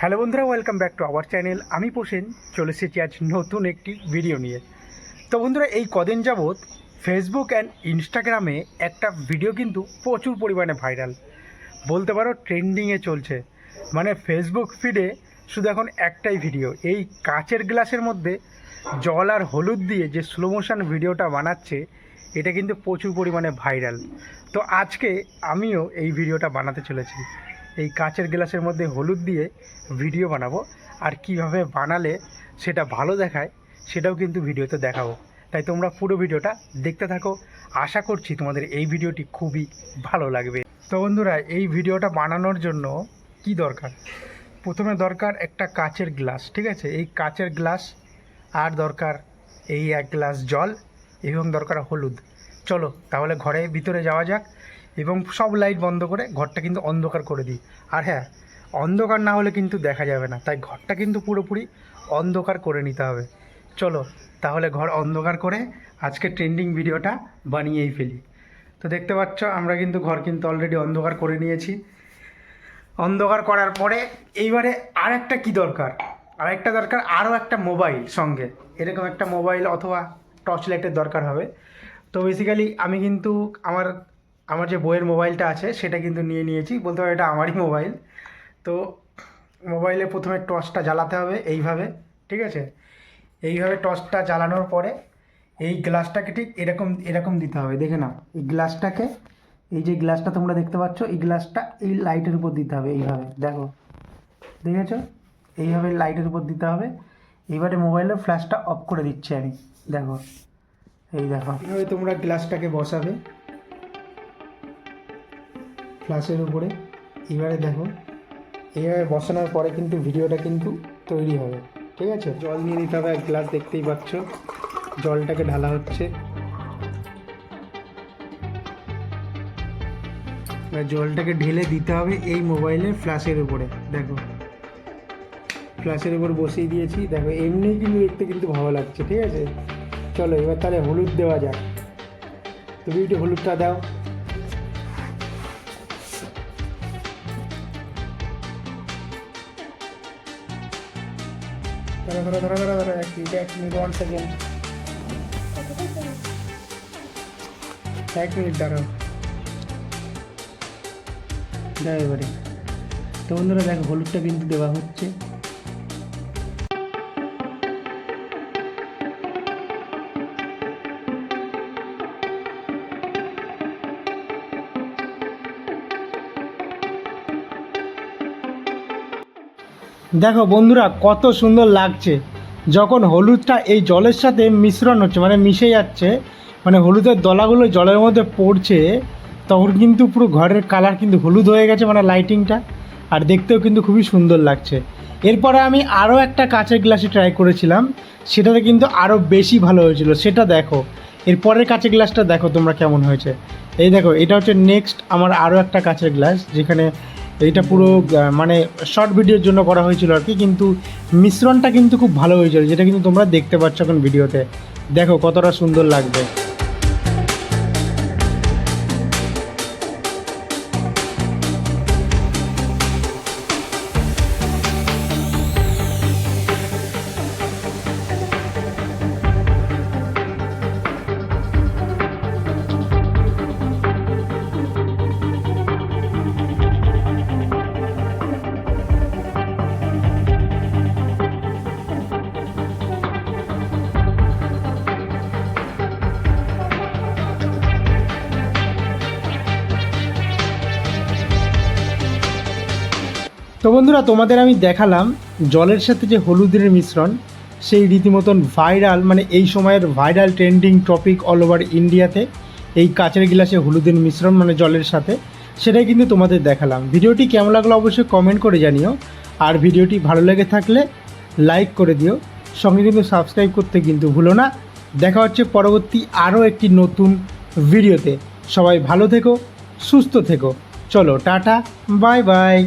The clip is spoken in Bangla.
হ্যালো বন্ধুরা welcome back to our channel আমি পোষেন চলে এসেছি আজ নতুন একটি ভিডিও নিয়ে। তো বন্ধুরা, এই কদিন যাবৎ ফেসবুক অ্যান্ড ইনস্টাগ্রামে একটা ভিডিও কিন্তু প্রচুর পরিমাণে ভাইরাল বলতে পারো ট্রেন্ডিংয়ে চলছে। মানে ফেসবুক ফিডে শুধু এখন একটাই ভিডিও এই কাচের গ্লাসের মধ্যে জল আর হলুদ দিয়ে যে স্লো মোশন ভিডিওটা বানাচ্ছে, এটা কিন্তু প্রচুর পরিমাণে ভাইরাল তো আজকে আমিও এই ভিডিওটা বানাতে চলেছি। এই কাচের গ্লাসের মধ্যে হলুদ দিয়ে ভিডিও বানাবো। আর কীভাবে বানালে সেটা ভালো দেখায়, সেটাও কিন্তু ভিডিওতে দেখাবো। তাই তোমরা পুরো ভিডিওটা দেখতে থাকো। আশা করছি তোমাদের এই ভিডিওটি খুবই ভালো লাগবে। তো বন্ধুরা, এই ভিডিওটা বানানোর জন্য কি দরকার? প্রথমে দরকার একটা কাচের গ্লাস, ঠিক আছে? এই কাচের গ্লাস, আর দরকার এই এক গ্লাস জল, এবং দরকার হলুদ। চলো, তাহলে ঘরে ভিতরে যাওয়া যাক। এবং সব লাইট বন্ধ করে ঘরটা কিন্তু অন্ধকার করে দিই। আর হ্যাঁ অন্ধকার না হলে কিন্তু দেখা যাবে না। তাই ঘরটা কিন্তু পুরোপুরি অন্ধকার করে নিতে হবে। চলো, তাহলে ঘর অন্ধকার করে আজকে ট্রেন্ডিং ভিডিওটা বানিয়েই ফেলি। তো দেখতে পাচ্ছ, আমরা কিন্তু ঘর কিন্তু অলরেডি অন্ধকার করে নিয়েছি। অন্ধকার করার পরে এইবারে আর একটা কী দরকার? আর একটা দরকার, আরও একটা মোবাইল সঙ্গে। এরকম একটা মোবাইল অথবা টর্চ লাইটের দরকার হবে। তো বেসিক্যালি আমি কিন্তু আমার আমার যে বইয়ের মোবাইলটা আছে, সেটা কিন্তু নিয়ে নিয়েছি। বলতে পারো এটা আমারই মোবাইল। তো মোবাইলে প্রথমে টর্চটা জ্বালাতে হবে এইভাবে, ঠিক আছে? এইভাবে টর্চটা জ্বালানোর পরে এই গ্লাসটাকে ঠিক এরকম এরকম দিতে হবে। দেখে নাও, এই গ্লাসটাকে, এই যে গ্লাসটা তোমরা দেখতে পাচ্ছ, এই গ্লাসটা এই লাইটের উপর দিতে হবে এইভাবে। দেখো, দেখেছ? এইভাবে লাইটের উপর দিতে হবে। এইবারে মোবাইলের ফ্ল্যাশটা অফ করে দিচ্ছি আমি। দেখো, এই দেখো। এইভাবে তোমরা গ্লাসটাকে বসাবে। ফ্ল্যাশের উপরে। এবারে দেখো এইভাবে বসানোর পরে কিন্তু ভিডিওটা কিন্তু তৈরি হবে, ঠিক আছে? জল নিয়ে নিতে হবে, এক গ্লাস দেখতেই পাচ্ছ, জলটাকে ঢালা হচ্ছে। জলটাকে ঢেলে দিতে হবে এই মোবাইলের ফ্ল্যাশের উপরে, দেখো। ফ্ল্যাশের উপর বসিয়ে দিয়েছি, দেখো এমনি কিন্তু দেখতে কিন্তু ভালো লাগছে, ঠিক আছে? চলো, এবার তাহলে হলুদ দেওয়া যাক। তুমি একটু হলুদটা দাও। ধরো ধরো ধরো ধরো ধরো, এক মিনিট এক মিনিট ওয়ান সেকেন্ড এক মিনিট দাঁড়াও। এবারে। তো বন্ধুরা, দেখো, হলুদটা কিন্তু দেওয়া হচ্ছে। দেখো বন্ধুরা, কত সুন্দর লাগছে। যখন হলুদটা এই জলের সাথে মিশ্রণ হচ্ছে মানে মিশে যাচ্ছে মানে হলুদের দলাগুলো জলের মধ্যে পড়ছে, তখন কিন্তু পুরো ঘরের কালার কিন্তু হলুদ হয়ে গেছে মানে লাইটিংটা আর দেখতেও কিন্তু খুবই সুন্দর লাগছে। এরপরে আমি আরও একটা কাঁচের গ্লাসে ট্রাই করেছিলাম, সেটাতে কিন্তু আরও বেশি ভালো হয়েছিল। সেটা দেখো, এরপরের কাঁচের গ্লাসটা দেখো তোমরা কেমন হয়েছে। এই দেখো, এটা হচ্ছে নেক্সট আমার আরও একটা কাঁচের গ্লাস, যেখানে এইটা পুরো মানে শর্ট ভিডিওর জন্য করা হয়েছিল আর কি, কিন্তু মিশ্রণটা কিন্তু খুব ভালো হয়েছিল, যেটা কিন্তু তোমরা দেখতে পাচ্ছ এখন ভিডিওতে দেখো কতটা সুন্দর লাগবে। তো বন্ধুরা, তোমাদের আমি দেখালাম জলের সাথে যে হলুদের মিশ্রণ, সেই রীতিমতন ভাইরাল মানে এই সময়ের viral trending topic all over ইন্ডিয়াতে এই কাচের গ্লাসে হলুদের মিশ্রণ মানে জলের সাথে, সেটাই কিন্তু তোমাদের দেখালাম। ভিডিওটি কেমন লাগল অবশ্যই কমেন্ট করে জানিও, আর ভিডিওটি ভালো লেগে থাকলে লাইক করে দিও। সঙ্গে কিন্তু সাবস্ক্রাইব করতে কিন্তু ভুলো না। দেখা হচ্ছে পরবর্তী আরও একটি নতুন ভিডিওতে। সবাই ভালো থেকো, সুস্থ থেকো। চলো, টাটা বাই বাই